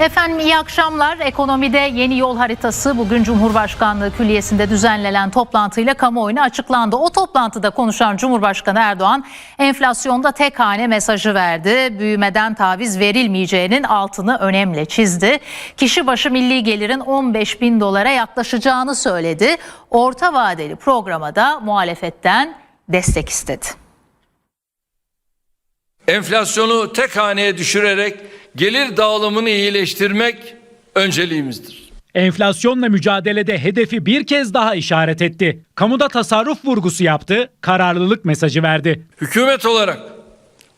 Efendim iyi akşamlar. Ekonomide yeni yol haritası bugün Cumhurbaşkanlığı Külliyesi'nde düzenlenen toplantıyla kamuoyuna açıklandı. O toplantıda konuşan Cumhurbaşkanı Erdoğan enflasyonda tek hane mesajı verdi. Büyümeden taviz verilmeyeceğinin altını önemli çizdi. Kişi başı milli gelirin 15 bin dolara yaklaşacağını söyledi. Orta vadeli programa da muhalefetten destek istedi. Enflasyonu tek haneye düşürerek gelir dağılımını iyileştirmek önceliğimizdir. Enflasyonla mücadelede hedefi bir kez daha işaret etti. Kamuda tasarruf vurgusu yaptı, kararlılık mesajı verdi. Hükümet olarak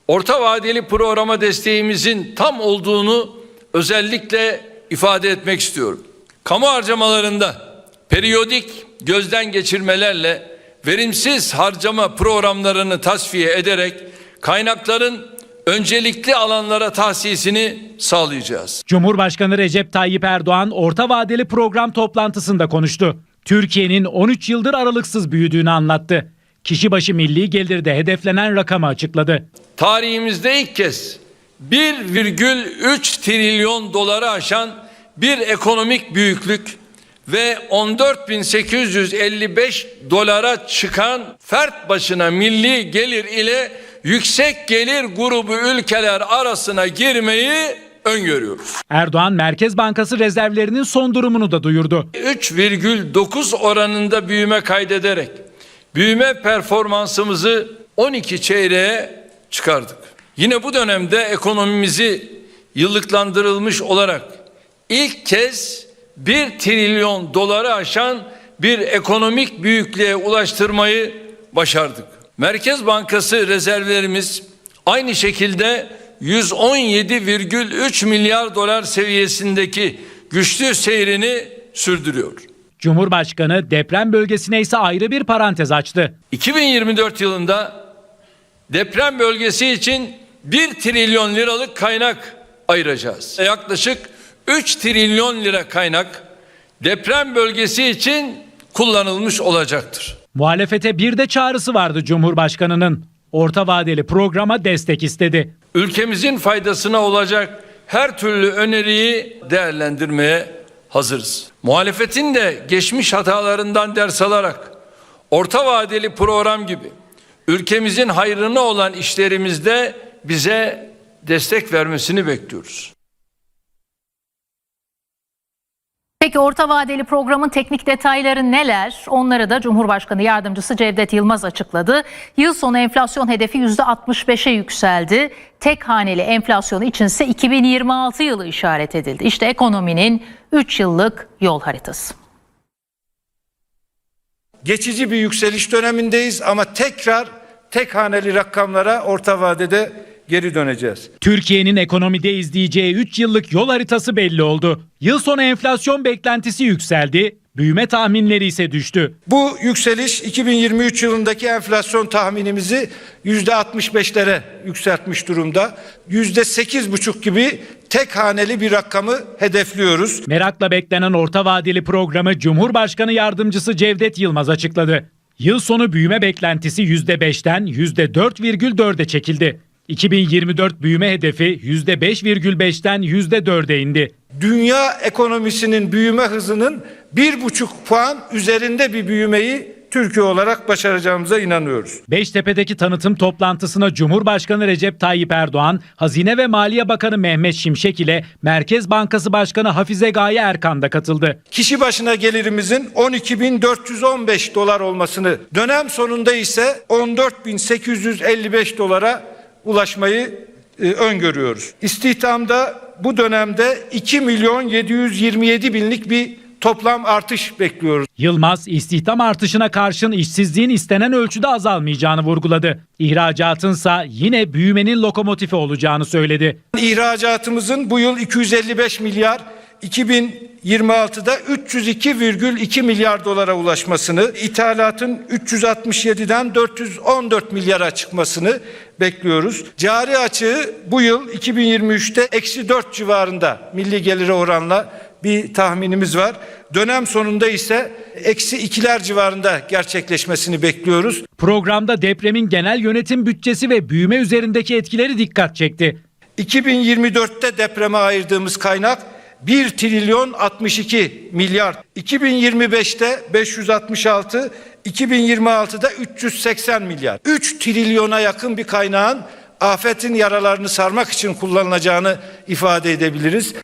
orta vadeli programa desteğimizin tam olduğunu özellikle ifade etmek istiyorum. Kamu harcamalarında periyodik gözden geçirmelerle verimsiz harcama programlarını tasfiye ederek kaynakların öncelikli alanlara tahsisini sağlayacağız. Cumhurbaşkanı Recep Tayyip Erdoğan orta vadeli program toplantısında konuştu. Türkiye'nin 13 yıldır aralıksız büyüdüğünü anlattı. Kişi başı milli gelirde hedeflenen rakamı açıkladı. tarihimizde ilk kez 1,3 trilyon doları aşan bir ekonomik büyüklük ve 14.855 dolara çıkan fert başına milli gelir ile yüksek gelir grubu ülkeler arasına girmeyi öngörüyoruz. Erdoğan Merkez Bankası rezervlerinin son durumunu da duyurdu. 3,9 oranında büyüme kaydederek büyüme performansımızı 12 çeyreğe çıkardık. Yine bu dönemde ekonomimizi yıllıklandırılmış olarak ilk kez 1 trilyon doları aşan bir ekonomik büyüklüğe ulaştırmayı başardık. Merkez Bankası rezervlerimiz aynı şekilde 117,3 milyar dolar seviyesindeki güçlü seyrini sürdürüyor. Cumhurbaşkanı deprem bölgesine ise ayrı bir parantez açtı. 2024 yılında deprem bölgesi için 1 trilyon liralık kaynak ayıracağız. Yaklaşık 3 trilyon lira kaynak deprem bölgesi için kullanılmış olacaktır. Muhalefete bir de çağrısı vardı Cumhurbaşkanı'nın. Orta vadeli programa destek istedi. Ülkemizin faydasına olacak her türlü öneriyi değerlendirmeye hazırız. Muhalefetin de geçmiş hatalarından ders alarak orta vadeli program gibi ülkemizin hayrına olan işlerimizde bize destek vermesini bekliyoruz. Peki orta vadeli programın teknik detayları neler? Onları da Cumhurbaşkanı Yardımcısı Cevdet Yılmaz açıkladı. Yıl sonu enflasyon hedefi %65'e yükseldi. Tek haneli enflasyonu içinse 2026 yılı işaret edildi. İşte ekonominin 3 yıllık yol haritası. geçici bir yükseliş dönemindeyiz ama tekrar tek haneli rakamlara orta vadede geri döneceğiz. Türkiye'nin ekonomide izleyeceği 3 yıllık yol haritası belli oldu. Yıl sonu enflasyon beklentisi yükseldi, büyüme tahminleri ise düştü. Bu yükseliş 2023 yılındaki enflasyon tahminimizi %65'lere yükseltmiş durumda. %8,5 gibi tek haneli bir rakamı hedefliyoruz. Merakla beklenen orta vadeli programı Cumhurbaşkanı Yardımcısı Cevdet Yılmaz açıkladı. Yıl sonu büyüme beklentisi %5'ten %4,4'e çekildi. 2024 büyüme hedefi %5,5'ten %4'e indi. Dünya ekonomisinin büyüme hızının bir buçuk puan üzerinde bir büyümeyi Türkiye olarak başaracağımıza inanıyoruz. Beştepe'deki tanıtım toplantısına Cumhurbaşkanı Recep Tayyip Erdoğan, Hazine ve Maliye Bakanı Mehmet Şimşek ile Merkez Bankası Başkanı Hafize Gaye Erkan da katıldı. Kişi başına gelirimizin 12.415 dolar olmasını, dönem sonunda ise 14.855 dolara ulaşmayı e, öngörüyoruz. İstihdamda bu dönemde 2 milyon 727 binlik bir toplam artış bekliyoruz. Yılmaz, istihdam artışına karşın işsizliğin istenen ölçüde azalmayacağını vurguladı. İhracatınsa yine büyümenin lokomotifi olacağını söyledi. İhracatımızın bu yıl 255 milyar, 2026'da 302,2 milyar dolara ulaşmasını, ithalatın 367'den 414 milyara çıkmasını bekliyoruz. Cari açığı bu yıl 2023'te eksi 4 civarında milli gelire oranla bir tahminimiz var. Dönem sonunda ise eksi ikiler civarında gerçekleşmesini bekliyoruz. Programda depremin genel yönetim bütçesi ve büyüme üzerindeki etkileri dikkat çekti. 2024'te depreme ayırdığımız kaynak 1 trilyon 62 milyar. 2025'te 566, 2026'da 380 milyar. 3 trilyona yakın bir kaynağın afetin yaralarını sarmak için kullanılacağını ifade edebiliriz.